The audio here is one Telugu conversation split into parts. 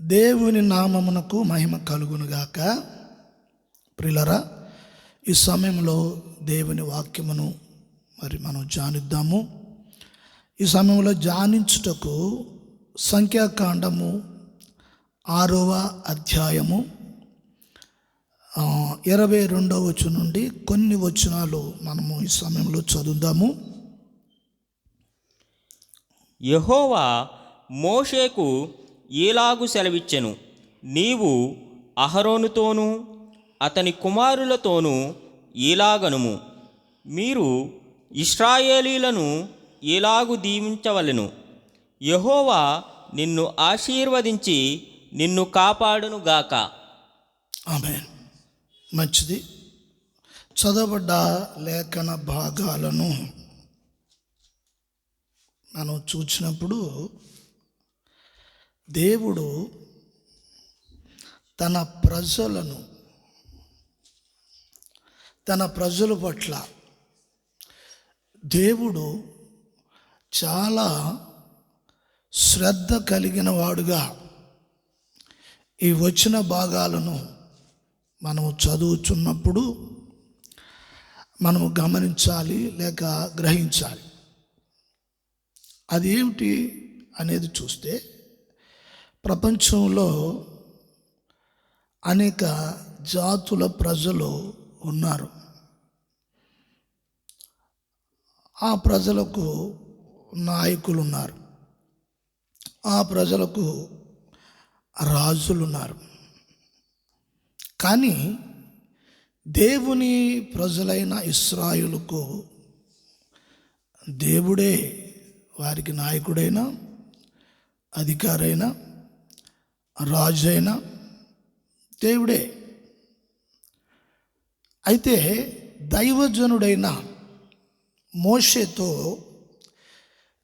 దేవుని నామమునకు మహిమ కలుగునుగాక. ప్రిలరా ఈ సమయంలో దేవుని వాక్యమును మరి మనం జానిద్దాము. ఈ సమయంలో జానించుటకు సంఖ్యాకాండము ఆరవ అధ్యాయము ఇరవై రెండవ వచ్చు నుండి కొన్ని వచనాలు మనము ఈ సమయంలో చదువుదాము. యహోవా మోషేకు ఈలాగు సెలవిచ్చెను. నీవు అహరోనుతోనూ అతని కుమారులతోనూ ఈలాగనుము మీరు ఇస్రాయేలీలను ఇలాగు దీవించవలెను. యహోవా నిన్ను ఆశీర్వదించి నిన్ను కాపాడునుగాక ఆమె మంచిది. చదవబడ్డ లేఖన భాగాలను మనం చూసినప్పుడు దేవుడు తన ప్రజలను తన ప్రజల పట్ల దేవుడు చాలా శ్రద్ధ కలిగిన వాడుగా ఈ వచ్చిన భాగాలను మనము చదువుచున్నప్పుడు మనము గమనించాలి లేక గ్రహించాలి. అది ఏమిటి అనేది చూస్తే ప్రపంచంలో అనేక జాతుల ప్రజలు ఉన్నారు. ఆ ప్రజలకు నాయకులు ఉన్నారు ఆ ప్రజలకు రాజులు ఉన్నారు కానీ దేవుని ప్రజలైన ఇస్రాయులకు దేవుడే వారికి నాయకుడైన అధికారైన రాజైన దేవుడే. అయితే దైవజనుడైన మోషేతో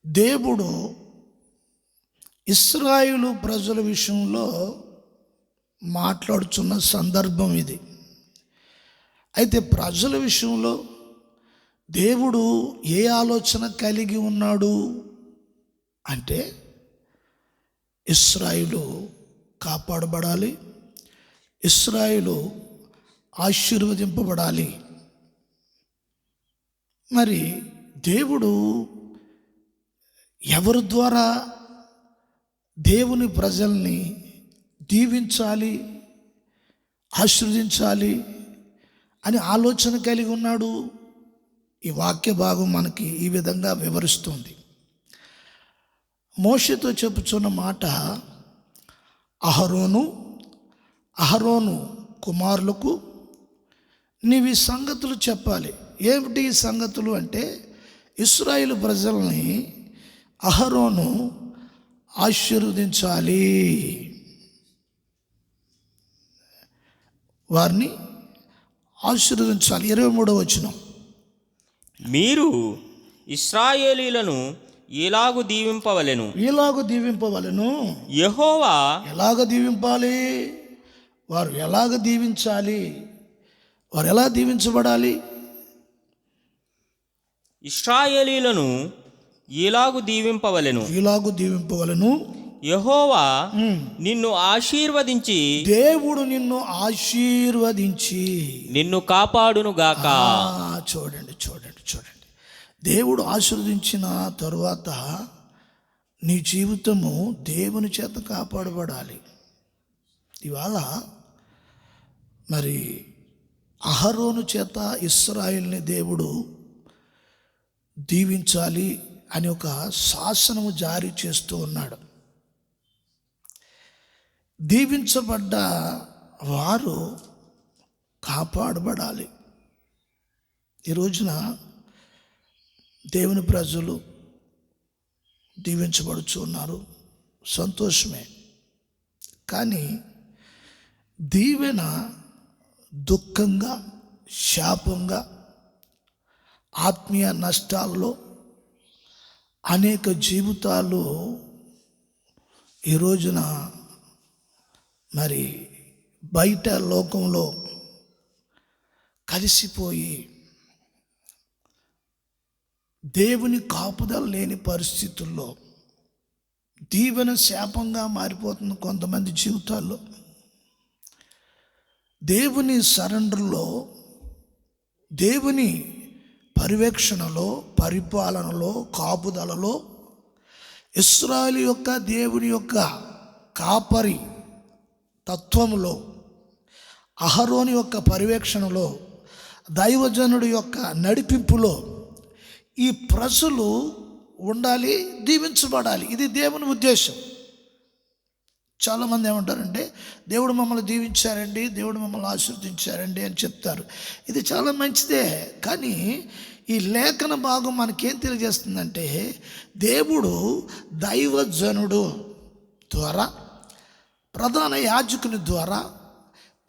దేవుడు ఇస్రాయిలు ప్రజల విషయంలో మాట్లాడుచున్న సందర్భం ఇది. అయితే ప్రజల విషయంలో దేవుడు ఏ ఆలోచన కలిగి ఉన్నాడు అంటే ఇస్రాయిలు కాపాడబడాలి. ఇస్రాయిలు ఆశీర్వదింపబడాలి. మరి దేవుడు ఎవరి ద్వారా దేవుని ప్రజల్ని దీవించాలి ఆశీర్వదించాలి అని ఆలోచన కలిగి ఉన్నాడు? ఈ వాక్య భాగం మనకి ఈ విధంగా వివరిస్తుంది. మోషతో చెప్పుచున్న మాట అహరోను అహరోను కుమారులకు నీవు ఈ సంగతులు చెప్పాలి. ఏమిటి ఈ సంగతులు అంటే ఇస్రాయిల్ ప్రజల్ని అహరోను ఆశీర్వదించాలి. వారిని ఆశీర్వదించాలి. ఇరవై మూడవ వచనం. మీరు ఇస్రాయేలీలను ఈలాగు దీవింపవలెను. ఇలాగ దీవింపవలను. యెహోవా ఎలాగ దీవింపాలి? వారు ఎలాగ దీవించాలి? వారు ఎలా దీవించబడాలి? ఇస్రాయేలీలను ఈలాగు దీవింపవలెను. ఇలాగ దీవింపవలను. యెహోవా నిన్ను ఆశీర్వదించి. దేవుడు నిన్ను ఆశీర్వదించి. నిన్ను కాపాడునుగాక ఆ, చూడండి చూడండి చూడండి. దేవుడు ఆశీర్వదించిన తరువాత నీ జీవితము దేవుని చేత కాపాడబడాలి. ఇవాళ మరి అహరోను చేత ఇస్రాయిల్ని దేవుడు దీవించాలి అని ఒక శాసనము జారీ చేస్తూ ఉన్నాడు. దీవించబడ్డ వారు కాపాడబడాలి. ఈ రోజున దేవుని ప్రజలు దీవించబడుచు ఉన్నారు. సంతోషమే. కానీ దీవెన దుఃఖంగా శాపంగా ఆత్మీయ నష్టాల్లో అనేక జీవితాలు ఈ రోజున మరి బయట లోకంలో కలిసిపోయి దేవుని కాపుదల లేని పరిస్థితుల్లో దీవెన శాపంగా మారిపోతుంది కొంతమంది జీవితాల్లో. దేవుని సరెండర్లో దేవుని పర్యవేక్షణలో పరిపాలనలో కాపుదలలో ఇస్రాయల్ యొక్క దేవుని యొక్క కాపరి తత్వములో అహరోని యొక్క పర్యవేక్షణలో దైవజనుడి యొక్క నడిపింపులో ఈ ప్రజలు ఉండాలి దీవించబడాలి. ఇది దేవుని ఉద్దేశం. చాలామంది ఏమంటారంటే దేవుడు మమ్మల్ని దీవించారండి దేవుడు మమ్మల్ని ఆశీర్వదించారండి అని చెప్తారు. ఇది చాలా మంచిదే. కానీ ఈ లేఖన భాగం మనకేం తెలియజేస్తుందంటే దేవుడు దైవజనుడు ద్వారా ప్రధాన యాజకుని ద్వారా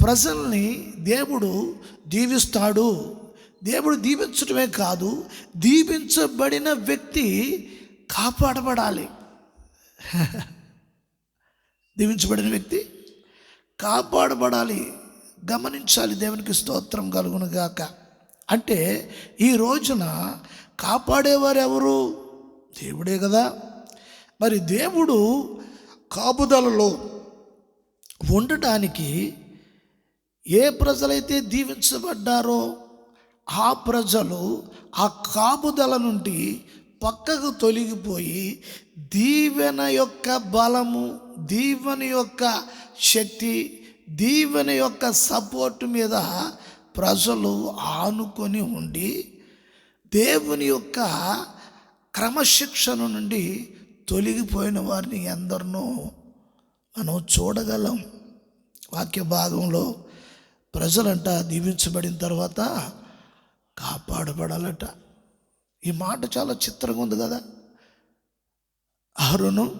ప్రజల్ని దేవుడు దీవిస్తాడు. దేవుడు దీవించడమే కాదు దీవించబడిన వ్యక్తి కాపాడబడాలి. దీవించబడిన వ్యక్తి కాపాడబడాలి. గమనించాలి దేవునికి స్తోత్రం కలుగును గాక. అంటే ఈ రోజున కాపాడేవారు ఎవరు దేవుడే కదా. మరి దేవుడు కాపుదలలో ఉండటానికి ఏ ప్రజలైతే దీవించబడ్డారో ఆ ప్రజలు ఆ కాపుదల నుండి పక్కకు తొలగిపోయి దీవెన యొక్క బలము దీవెన యొక్క శక్తి దీవెన యొక్క సపోర్ట్ మీద ప్రజలు ఆనుకొని ఉండి దేవుని యొక్క క్రమశిక్షణ నుండి తొలగిపోయిన వారిని ఎందరినో మనం చూడగలం. వాక్య భాగంలో ప్రజలంట దీవించబడిన తర్వాత కాపాడబడాలట. ఈ మాట చాలా చిత్రంగా ఉంది కదా. అహరును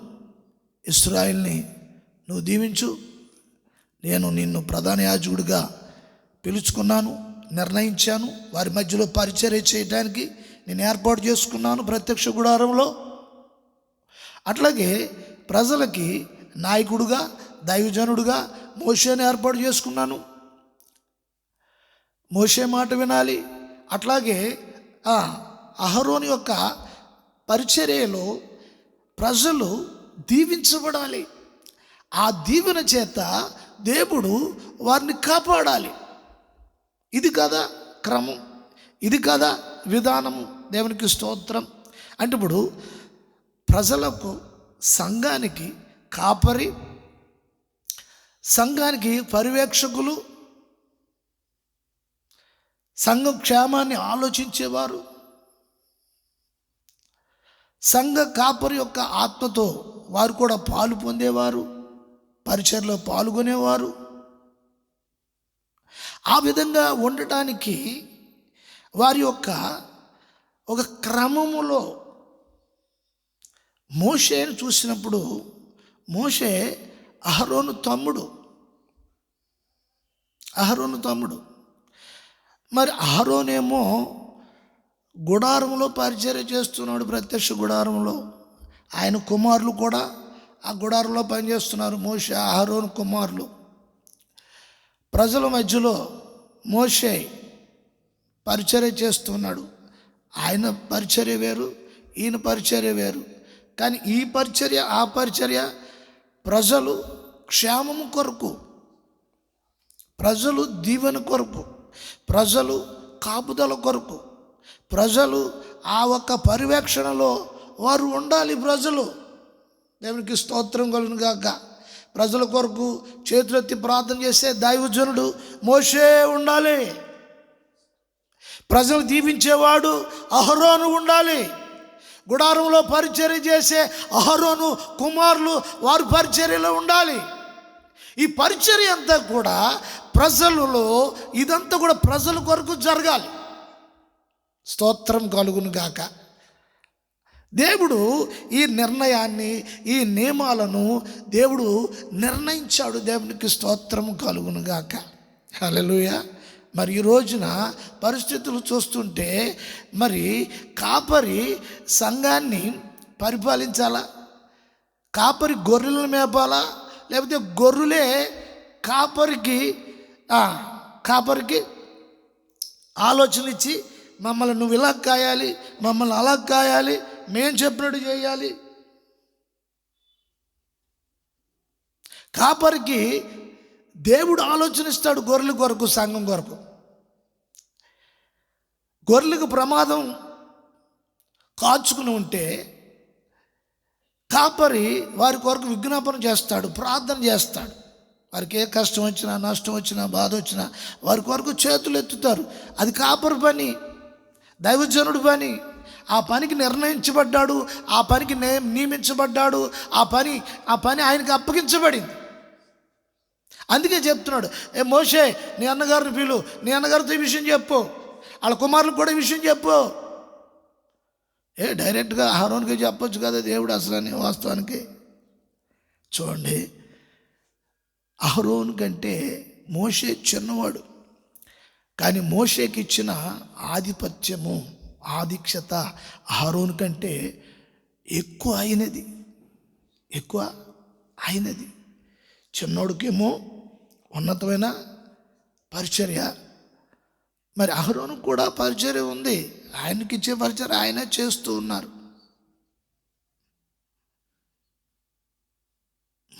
ఇస్రాయిల్ని నువ్వు దీవించు. నేను నిన్ను ప్రధాన యాజకుడిగా పిలుచుకున్నాను నిర్ణయించాను. వారి మధ్యలో పరిచర్య చేయడానికి నేను ఏర్పాటు చేసుకున్నాను ప్రత్యక్ష గుడారంలో. అట్లాగే ప్రజలకి నాయకుడుగా దైవజనుడుగా మోషేని ఏర్పాటు చేసుకున్నాను. మోషే మాట వినాలి. అట్లాగే అహరోని యొక్క పరిచర్యలో ప్రజలు దీవించబడాలి. ఆ దీవెన చేత దేవుడు వారిని కాపాడాలి. ఇది కదా క్రమం. ఇది కదా విధానము. దేవునికి స్తోత్రం. అంటే ఇప్పుడు ప్రజలకు సంఘానికి కాపరి సంఘానికి పర్యవేక్షకులు సంఘ క్షేమాన్ని ఆలోచించేవారు. సంఘ కాపరి యొక్క ఆత్మతో వారు కూడా పాలు పొందేవారు పరిచయలో పాల్గొనేవారు. ఆ విధంగా ఉండటానికి వారి యొక్క ఒక క్రమములో మోషేను చూసినప్పుడు మోషే అహరోను తమ్ముడు అహరోను తమ్ముడు. మరి ఆహరోనేమో గుడారంలో పరిచర్య చేస్తున్నాడు ప్రత్యక్ష గుడారంలో. ఆయన కుమారులు కూడా ఆ గుడారంలో పనిచేస్తున్నారు మోషే ఆహరోన్ కుమారులు. ప్రజల మధ్యలో మోషే పరిచర్య చేస్తున్నాడు. ఆయన పరిచర్య వేరు ఈయన పరిచర్య వేరు. కానీ ఈ పరిచర్య ఆ పరిచర్య ప్రజలు క్షేమము కొరకు ప్రజలు దీవెన కొరకు ప్రజలు కాపుదల కొరకు ప్రజలు ఆ ఒక్క పర్యవేక్షణలో వారు ఉండాలి ప్రజలు. దేవునికి స్తోత్రం కలుగును గాక. ప్రజల కొరకు చేతులెత్తి ప్రార్థన చేసే దైవజనుడు మోసే ఉండాలి. ప్రజలు దీవించేవాడు అహరోను ఉండాలి. గుడారంలో పరిచర్య చేసే అహరోను కుమారులు వారు పరిచర్యలో ఉండాలి. ఈ పరిచర్య అంతా కూడా ప్రజలలో ఇదంతా కూడా ప్రజల కొరకు జరగాలి. స్తోత్రం కలుగును గాక. దేవుడు ఈ నిర్ణయాన్ని ఈ నియమాలను దేవుడు నిర్ణయించాడు. దేవునికి స్తోత్రం కలుగును గాక. హల్లెలూయా. మరి ఈ రోజున పరిస్థితులు చూస్తుంటే మరి కాపరి సంఘాన్ని పరిపాలించాలా? కాపరి గొర్రెలను మేపాలా? లేకపోతే గొర్రెలే కాపరికి కాపరికి ఆలోచన ఇచ్చి మమ్మల్ని నువ్వు ఇలా కాయాలి మమ్మల్ని అలా కాయాలి మేం చెప్పినట్టు చేయాలి. కాపరికి దేవుడు ఆలోచనిస్తాడు గొర్రెల కొరకు సంఘం కొరకు. గొర్రెలకు ప్రమాదం కాచుకుని ఉంటే కాపరి వారి కొరకు విజ్ఞాపన చేస్తాడు ప్రార్థన చేస్తాడు. వారికి ఏ కష్టం వచ్చినా నష్టం వచ్చినా బాధ వచ్చినా వారి కొరకు చేతులు ఎత్తుతారు. అది కాపరి పని దైవజనుడు పని. ఆ పనికి నిర్ణయించబడ్డాడు ఆ పనికి నే నియమించబడ్డాడు ఆ పని ఆ పని ఆయనకి అప్పగించబడింది. అందుకే చెప్తున్నాడు ఏ మోషే నీ అన్నగారిని పిలు నీ అన్నగారితో ఈ విషయం చెప్పు వాళ్ళ కుమారులకు కూడా ఈ విషయం చెప్పు. ఏ డైరెక్ట్గా ఆహారానికి చెప్పొచ్చు కదా దేవుడు అసలు అని వాస్తవానికి? చూడండి అహరోన్ కంటే మోషే చిన్నవాడు. కానీ మోషేకి ఇచ్చిన ఆధిపత్యము ఆధిక్షత అహరోన్ కంటే ఎక్కువ అయినది. ఎక్కువ అయినది. చిన్నోడికేమో ఉన్నతమైన పరిచర్య. మరి అహరోను కూడా పరిచర్య ఉంది. ఆయనకి ఇచ్చే పరిచర్య ఆయన చేస్తూ ఉన్నారు.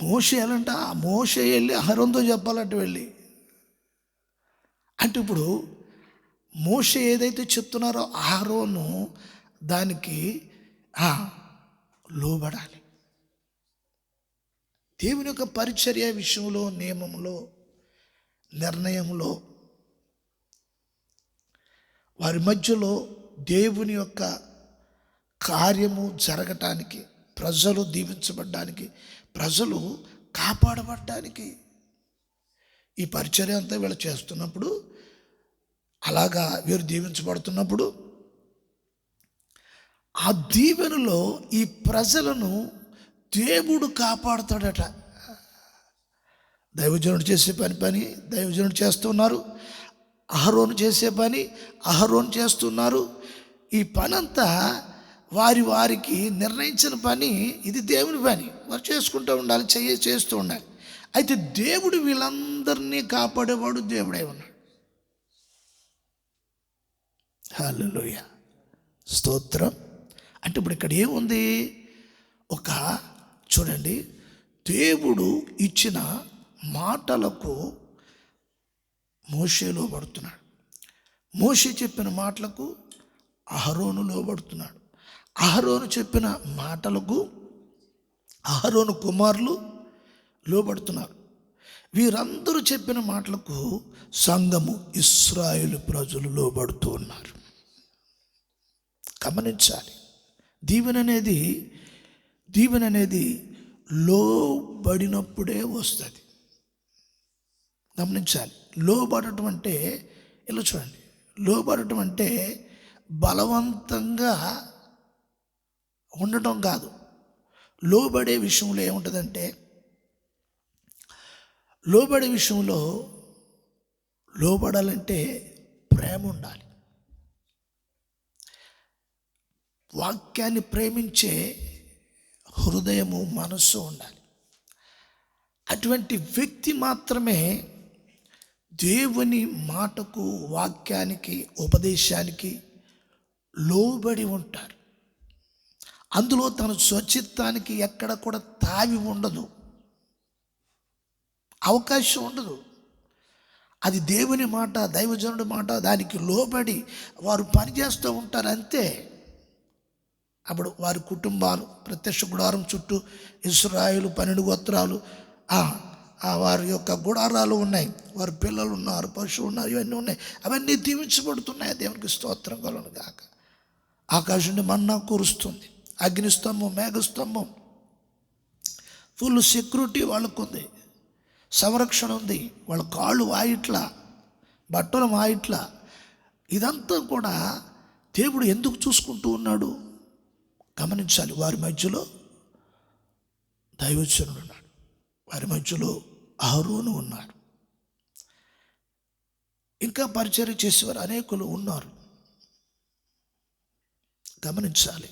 మోసేయాలంట ఎలాంట? ఆ మోషే వెళ్ళి అహరోన్తో చెప్పాలంటే వెళ్ళి. అంటే ఇప్పుడు మోస ఏదైతే చెప్తున్నారో అహరోను దానికి లోబడాలి. దేవుని యొక్క పరిచర్య విషయంలో నియమంలో నిర్ణయంలో వారి మధ్యలో దేవుని యొక్క కార్యము జరగటానికి ప్రజలు దీవించబడ్డానికి ప్రజలు కాపాడబడ్డానికి ఈ పరిచర్య అంతా వీళ్ళు చేస్తున్నప్పుడు అలాగా వీరు దీవించబడుతున్నప్పుడు ఆ దీవెనలో ఈ ప్రజలను దేవుడు కాపాడుతాడట. దైవజనుడు చేసే పని పని దైవజనుడు చేస్తున్నారు. అహరోను చేసే పని అహరోను చేస్తున్నారు. ఈ పనంతా వారి వారికి నిర్ణయించిన పని ఇది దేవుని పని. వారు చేసుకుంటూ ఉండాలి చెయ్యి చేస్తూ ఉండాలి. అయితే దేవుడు వీళ్ళందరినీ కాపాడేవాడు దేవుడే ఉన్నాడు. హల్లెలూయ. స్తోత్రం. అంటే ఇప్పుడు ఇక్కడ ఏముంది? ఒక చూడండి దేవుడు ఇచ్చిన మాటలకు మోషే లోబడుతున్నాడు. మోషే చెప్పిన మాటలకు అహరోను లోబడుతున్నాడు. అహరోను చెప్పిన మాటలకు అహరోను కుమారులు లోబడుతున్నారు. వీరందరూ చెప్పిన మాటలకు సంఘము ఇస్రాయేల్ ప్రజలు లోబడుతూ ఉన్నారు. గమనించాలి. దీవెన అనేది దీవెన అనేది లోబడినప్పుడే వస్తుంది. గమనించాలి. లోబడటం అంటే ఇలా చూడండి. లోబడటం అంటే బలవంతంగా ఉండటం కాదు. లోబడే విషయంలో ఏముంటుందంటే లోబడే విషయంలో లోబడాలంటే ప్రేమ ఉండాలి. వాక్యాన్ని ప్రేమించే హృదయము మనస్సు ఉండాలి. అటువంటి వ్యక్తి మాత్రమే దేవుని మాటకు వాక్యానికి ఉపదేశానికి లోబడి ఉంటారు. అందులో తన స్వచిత్తానికి ఎక్కడ కూడా తావి ఉండదు. అవకాశం ఉండదు. అది దేవుని మాట దైవజనుడి మాట దానికి లోబడి వారు పనిచేస్తూ ఉంటారు అంతే. అప్పుడు వారి కుటుంబాలు ప్రత్యక్ష గుడారం చుట్టూ ఇస్రాయిలు పన్నెండు గోత్రాలు వారి యొక్క గుడారాలు ఉన్నాయి. వారి పిల్లలు ఉన్నారు పశువులు ఉన్నారు ఇవన్నీ ఉన్నాయి. అవన్నీ దీవించబడుతున్నాయి. దేవునికి స్తోత్రం కలను కాక ఆకాశం మన్నా కురుస్తుంది. అగ్నిస్తంభం మేఘస్తంభం. ఫుల్ సెక్యూరిటీ వాళ్ళకుంది సంరక్షణ ఉంది. వాళ్ళ కాళ్ళు వాయిట్లా బట్టలు వాయిట్లా. ఇదంతా కూడా దేవుడు ఎందుకు చూసుకుంటూ ఉన్నాడు? గమనించాలి. వారి మధ్యలో దైవచనుడు ఉన్నాడు. వారి మధ్యలో అహరోను ఉన్నాడు. ఇంకా పరిచయం చేసేవారు అనేకులు ఉన్నారు. గమనించాలి.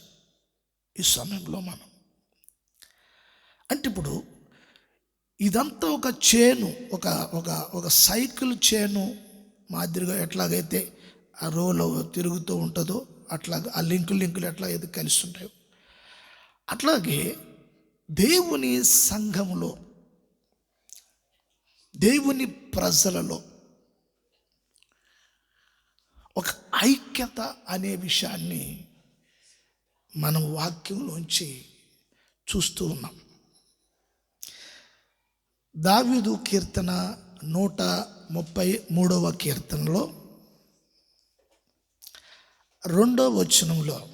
ఈ సమయంలో మనం. అంటే ఇప్పుడు ఇదంతా ఒక చేను ఒక ఒక ఒక సైకిల్ చేను మాదిరిగా ఎట్లాగైతే ఆ రోలో తిరుగుతూ ఉంటుందో అట్లాగా ఆ లింకులు లింకులు ఎట్లా అయితే కలిసి ఉంటాయో అట్లాగే దేవుని సంఘములో దేవుని ప్రజలలో ఒక ఐక్యత అనే విషయాన్ని మనం వాక్యంలోంచి చూస్తూ ఉన్నాం. దావీదు కీర్తన నూట ముప్పై మూడవ కీర్తనలో రెండో వచనంలో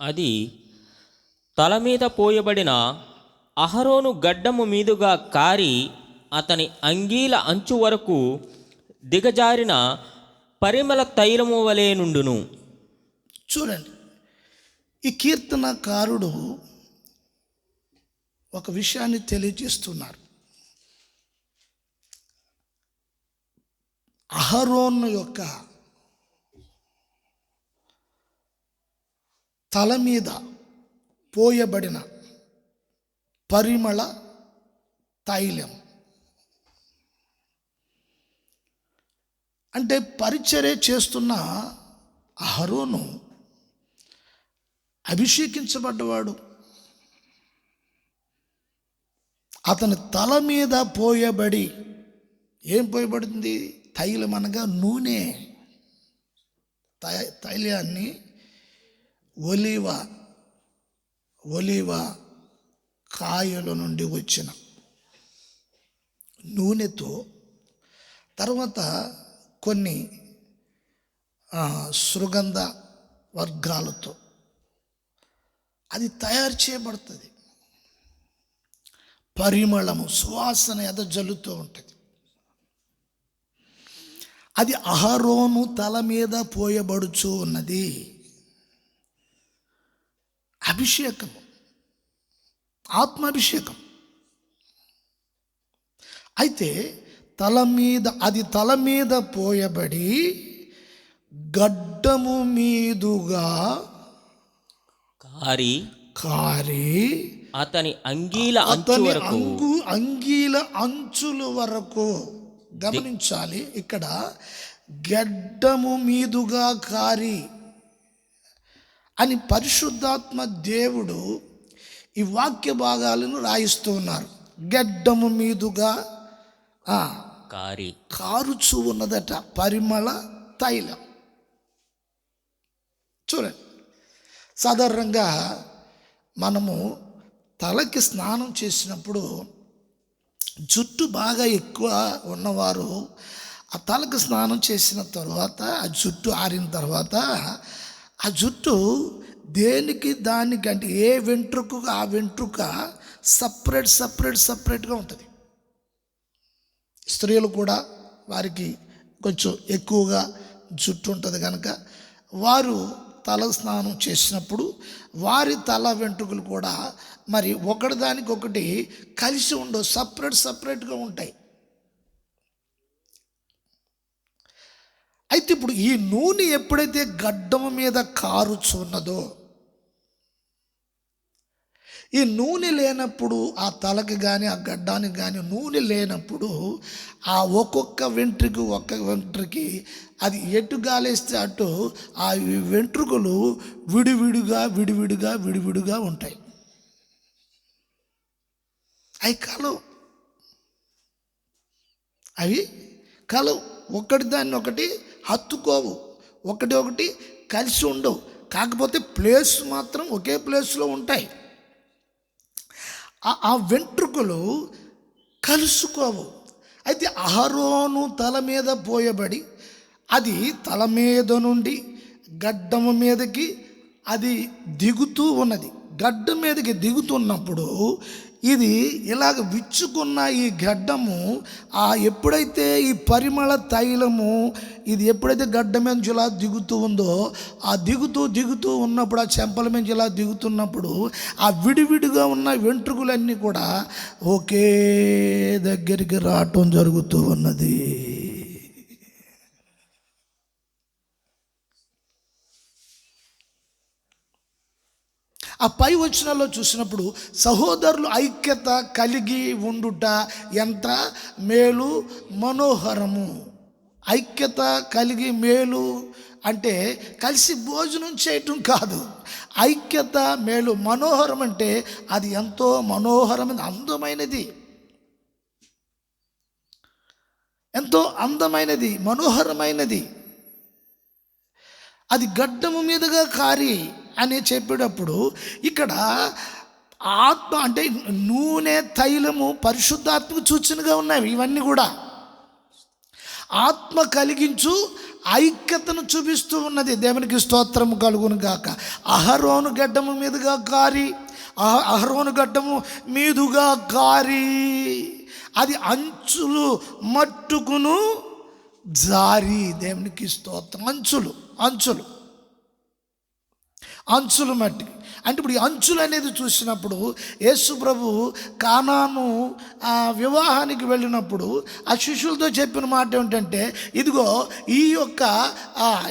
అది తల మీద పోయబడిన అహరోను గడ్డము మీదుగా కారి అతని అంగీల అంచు వరకు దిగజారిన పరిమళ తైలము వలె నుండును. చూడండి. ఈ కీర్తనకారుడు ఒక విషయాన్ని తెలియజేస్తున్నారు. అహరోన్ యొక్క తల మీద పోయబడిన పరిమళ తైలం. అంటే పరిచర్య చేస్తున్న అహరోను అభిషేకించబడ్డవాడు. అతని తల మీద పోయబడి ఏం పోయబడింది? తైలం అనగా నూనె. తై- తైలాన్ని ఒలివ ఒలివ కాయల నుండి వచ్చిన నూనెతో తర్వాత కొన్ని సుగంధ వర్గాలతో. అది తయారు చేయబడుతుంది. పరిమళము సువాసన ఎద జల్లుతూ ఉంటుంది. అది అహరోను తల మీద పోయబడుచు ఉన్నది. అభిషేకము. ఆత్మాభిషేకం. అయితే తల మీద అది తల మీద పోయబడి గడ్డము మీదుగా కారి కారి అతని అంగీల అతని అంగు అంగీల అంచుల వరకు. గమనించాలి ఇక్కడ. గడ్డము మీదుగా కారి అని పరిశుద్ధాత్మ దేవుడు ఈ వాక్య భాగాలను రాయిస్తూ ఉన్నారు. గడ్డము మీదుగా కారి. కారుచు ఉన్నదట పరిమళ తైలం. చూడండి. సాధారణంగా మనము తలకి స్నానం చేసినప్పుడు జుట్టు బాగా ఎక్కువ ఉన్నవారు ఆ తలకు స్నానం చేసిన తర్వాత ఆ జుట్టు ఆరిన తర్వాత ఆ జుట్టు దేనికి దానికి అంటే ఏ వెంట్రుకు ఆ వెంట్రుక సపరేట్ సపరేట్ సపరేట్గా ఉంటుంది. స్త్రీలు కూడా వారికి కొంచెం ఎక్కువగా జుట్టు ఉంటుంది కనుక వారు తల స్నానం చేసినప్పుడు వారి తల వెంట్రుకలు కూడా మరి ఒకటి కలిసి ఉండవు సపరేట్ సపరేట్గా ఉంటాయి. అయితే ఇప్పుడు ఈ నూనె ఎప్పుడైతే గడ్డం మీద కారుచున్నదో ఈ నూనె లేనప్పుడు ఆ తలకి కానీ ఆ గడ్డానికి కానీ నూనె లేనప్పుడు ఆ ఒక్కొక్క వెంట్రుకు ఒక్క వెంట్రుకి అది ఎటు గాలేస్తే అటు ఆ వెంట్రుకలు విడివిడిగా విడివిడిగా విడివిడిగా ఉంటాయి. అవి కలవు. అవి కలవు. ఒకటి దాన్ని ఒకటి హత్తుకోవు. ఒకటి ఒకటి కలిసి ఉండవు. కాకపోతే ప్లేస్ మాత్రం ఒకే ప్లేస్లో ఉంటాయి. ఆ- వెంట్రుకలు కలుసుకోవు. అయితే అహరోను తల మీద పోయబడి అది తల మీద నుండి గడ్డము మీదకి అది దిగుతూ ఉన్నది. గడ్డ మీదకి దిగుతున్నప్పుడు ఇది ఇలాగ విచ్చుకున్న ఈ గడ్డము ఆ ఎప్పుడైతే ఈ పరిమళ తైలము ఇది ఎప్పుడైతే గడ్డ మీద ఇలా దిగుతూ ఉందో ఆ దిగుతూ దిగుతూ ఉన్నప్పుడు ఆ చెంపల మీద ఇలా దిగుతున్నప్పుడు ఆ విడివిడిగా ఉన్న వెంట్రుకలన్నీ కూడా ఒకే దగ్గరికి రావటం జరుగుతూ ఉన్నది. ఆ పై వచనాల్లో చూసినప్పుడు సహోదరులు ఐక్యత కలిగి ఉండుట ఎంత? మేలు మనోహరము. ఐక్యత కలిగి మేలు అంటే కలిసి భోజనం చేయటం కాదు. ఐక్యత మేలు మనోహరం అంటే అది ఎంతో మనోహరమైన అందమైనది. ఎంతో అందమైనది మనోహరమైనది. అది గడ్డము మీదుగా కారి అని చెప్పేటప్పుడు ఇక్కడ ఆత్మ అంటే నూనె తైలము పరిశుద్ధాత్మకు సూచనగా ఉన్నాయి ఇవన్నీ కూడా. ఆత్మ కలిగించు ఐక్యతను చూపిస్తూ ఉన్నది. దేవునికి స్తోత్రము కలుగును గాక. అహరోను గడ్డము మీదుగా కారి అహరోను గడ్డము మీదుగా కారి. అది అంచులు మట్టుకును జారి. దేవునికి స్తోత్రం. అంచులు అంచులు. అంచులు మట్టి. అంటే ఇప్పుడు ఈ అంచులు అనేది చూసినప్పుడు యేసు ప్రభు కానాను వివాహానికి వెళ్ళినప్పుడు ఆ శిష్యులతో చెప్పిన మాట ఏమిటంటే ఇదిగో ఈ యొక్క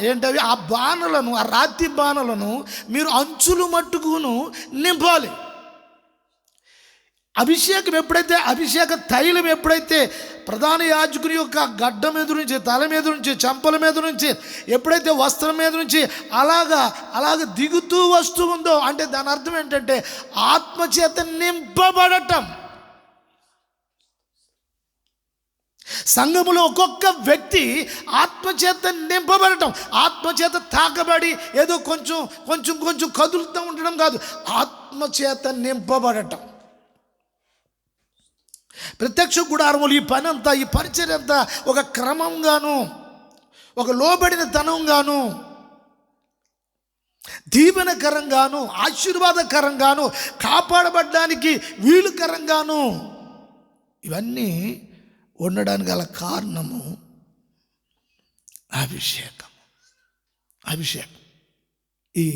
ఏంటవి? ఆ బాణలను ఆ రాతి బాణలను మీరు అంచులు మట్టుకును నింపాలి. అభిషేకం ఎప్పుడైతే అభిషేక తైలం ఎప్పుడైతే ప్రధాన యాజకుని యొక్క గడ్డ మీద నుంచి తల మీద నుంచి చెంపల మీద నుంచి ఎప్పుడైతే వస్త్రం మీద నుంచి అలాగా అలాగ దిగుతూ వస్తూ ఉందో అంటే దాని అర్థం ఏంటంటే ఆత్మచేత నింపబడటం. సంఘములో ఒక్కొక్క వ్యక్తి ఆత్మచేత నింపబడటం. ఆత్మచేత తాకబడి ఏదో కొంచెం కొంచెం కొంచెం కదులుతూ ఉండడం కాదు. ఆత్మచేత నింపబడటం. ప్రత్యక్ష గుడారములు ఈ పని అంతా ఈ పరిచయం అంతా ఒక క్రమంగాను ఒక లోబడిన తనంగాను దీవెనకరంగాను ఆశీర్వాదకరంగాను కాపాడబడ్డానికి వీలుకరంగాను ఇవన్నీ ఉండడానికి గల కారణము అభిషేకం అభిషేకం. ఈ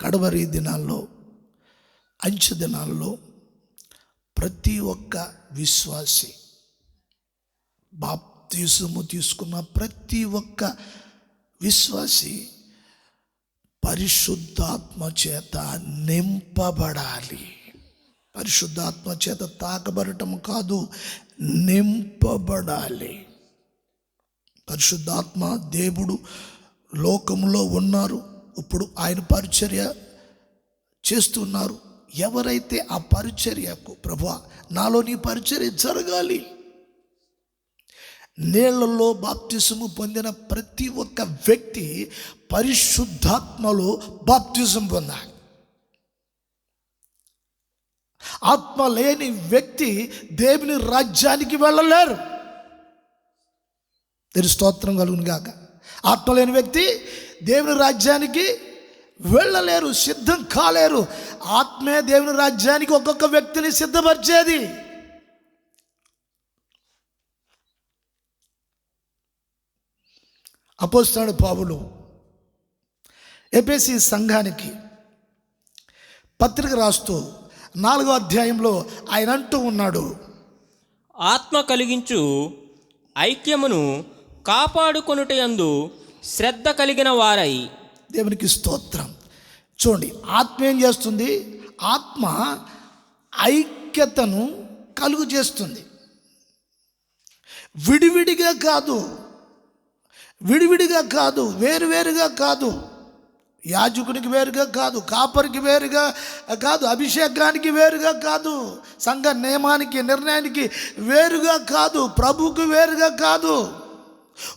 కడవరి దినాల్లో అంచె దినాల్లో ప్రతి ఒక్క విశ్వాసి బాప్తీసము తీసుకున్న ప్రతి ఒక్క విశ్వాసి పరిశుద్ధాత్మ చేత నింపబడాలి. పరిశుద్ధాత్మ చేత తాకబడటం కాదు నింపబడాలి. పరిశుద్ధాత్మ దేవుడు లోకంలో ఉన్నారు. ఇప్పుడు ఆయన పరిచర్య చేస్తున్నారు. ఎవరైతే ఆ పరిచర్యకు ప్రభా నాలో నీ పరిచర్య జరగాలి. నీళ్ళలో బాప్తిసము పొందిన ప్రతి ఒక్క వ్యక్తి పరిశుద్ధాత్మలో బాప్తిజం పొందాలి. ఆత్మ లేని వ్యక్తి దేవుని రాజ్యానికి వెళ్ళలేరు. దీని స్తోత్రం కలుగును కాక ఆత్మ లేని వ్యక్తి దేవుని రాజ్యానికి వెళ్ళలేరు సిద్ధం కాలేరు. ఆత్మే దేవుని రాజ్యానికి ఒక్కొక్క వ్యక్తిని సిద్ధపరిచేది. అపోస్తాడు పావులు ఎపేసి సంఘానికి పత్రిక రాస్తూ నాలుగో అధ్యాయంలో ఆయన అంటూ ఉన్నాడు ఆత్మ కలిగించు ఐక్యమును కాపాడుకొనుటయందు శ్రద్ధ కలిగిన వారై దేవునికి స్తోత్రం. చూడండి ఆత్మ ఏం చేస్తుంది? ఆత్మ ఐక్యతను కలుగు చేస్తుంది. విడివిడిగా కాదు విడివిడిగా కాదు వేరువేరుగా కాదు యాజకునికి వేరుగా కాదు కాపరికి వేరుగా కాదు అభిషేకానికి వేరుగా కాదు సంఘ నియమానికి నిర్ణయానికి వేరుగా కాదు ప్రభువుకు వేరుగా కాదు.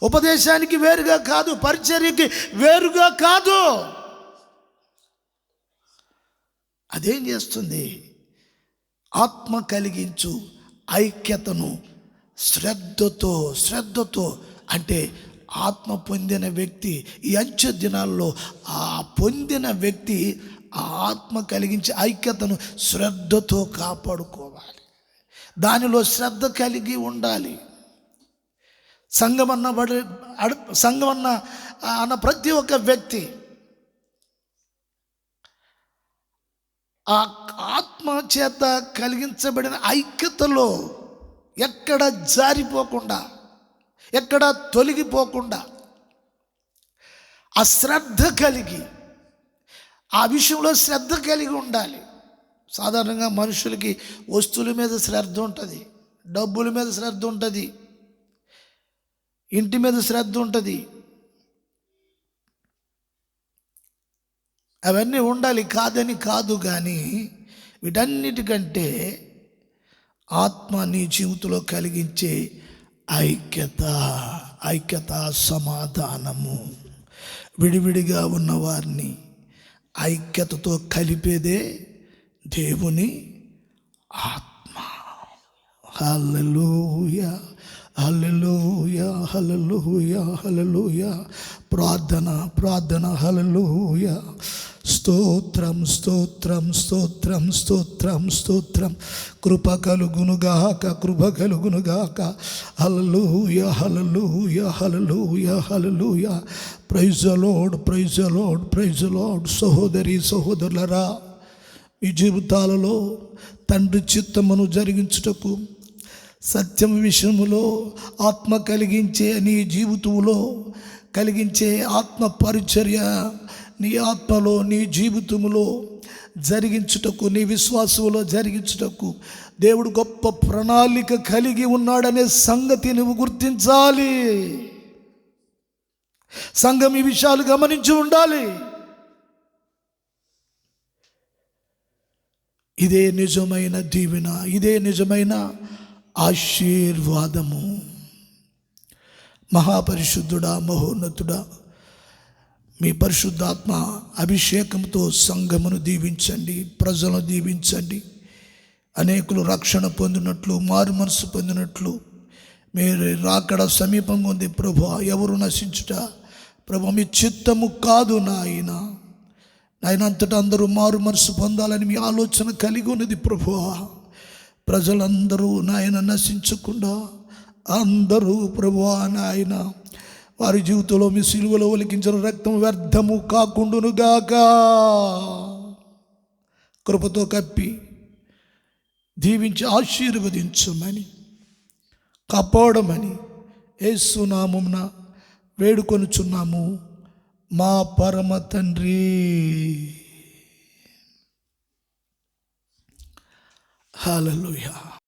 ఉపదేశానికి వేరుగా కాదు పరిచర్యకి వేరుగా కాదు. అదేం చేస్తుంది? ఆత్మ కలిగించు ఐక్యతను శ్రద్ధతో శ్రద్ధతో అంటే ఆత్మ పొందిన వ్యక్తి ఈ అంచె దినాల్లో ఆ పొందిన వ్యక్తి ఆ ఆత్మ కలిగించే ఐక్యతను శ్రద్ధతో కాపాడుకోవాలి. దానిలో శ్రద్ధ కలిగి ఉండాలి. సంఘం అన్న సంఘం అన్న అన్న ప్రతి ఒక్క వ్యక్తి ఆ ఆత్మ చేత కలిగించబడిన ఐక్యతలో ఎక్కడ జారిపోకుండా ఎక్కడ తొలగిపోకుండా ఆ శ్రద్ధ కలిగి ఆ విషయంలో శ్రద్ధ కలిగి ఉండాలి. సాధారణంగా మనుషులకి వస్తువుల మీద శ్రద్ధ ఉంటుంది డబ్బుల మీద శ్రద్ధ ఉంటుంది ఇంటి మీద శ్రద్ధ ఉంటుంది. అవన్నీ ఉండాలి కాదని కాదు కానీ వీటన్నిటికంటే ఆత్మ నీ జీవితంలో కలిగించే ఐక్యత ఐక్యత సమాధానము. విడివిడిగా ఉన్నవారిని ఐక్యతతో కలిపేదే దేవుని ఆత్మ. హల్లెలూయా. హలలోయ హలలోయ హలలోయ ప్రార్థన ప్రార్థన హలలోయ స్తోత్రం స్తోత్రం స్తోత్రం స్తోత్రం స్తోత్రం. కృప కలుగునుగాక కృప కలుగునుగాక హల్లెలూయా హల్లెలూయా హల్లెలూయా హల్లెలూయా. ప్రైజ్ ప్రైజలోడ్ ప్రైజలోడ్ సహోదరి సహోదరులరా మీ జీవితాలలో తండ్రి చిత్తమును జరిగించుటకు సత్యం విషయములో ఆత్మ కలిగించే నీ జీవితంలో కలిగించే ఆత్మ పరిచర్య నీ ఆత్మలో నీ జీవితములో జరిగించుటకు నీ విశ్వాసంలో జరిగించుటకు దేవుడు గొప్ప ప్రణాళిక కలిగి ఉన్నాడనే సంగతి నువ్వు గుర్తించాలి. సంఘం ఈ విషయాలు గమనించి ఉండాలి. ఇదే నిజమైన దీవెన ఇదే నిజమైన ఆశీర్వాదము. మహాపరిశుద్ధుడా మహోన్నతుడా మీ పరిశుద్ధాత్మ అభిషేకంతో సంఘమును దీవించండి ప్రజలను దీవించండి. అనేకులు రక్షణ పొందినట్లు మారు మనసు పొందినట్లు మీరు రాకడ సమీపంగా ఉంది ప్రభు ఎవరు నశించుట? ప్రభు మీ చిత్తము కాదు నాయన. నాయన అంతటా అందరూ మారు మనసు పొందాలని మీ ఆలోచన కలిగి ఉన్నది ప్రభువా ప్రజలందరూ నాయన నశించకుండా అందరూ ప్రభు నాయన వారి జీవితంలో మీ సిలువలో ఒలికించిన రక్తం వ్యర్థము కాకుండునుగాక కృపతో కప్పి దీవించి ఆశీర్వదించమని కాపాడమని ఏసునామున వేడుకొనుచున్నాము. మా పరమ తండ్రి. Hallelujah.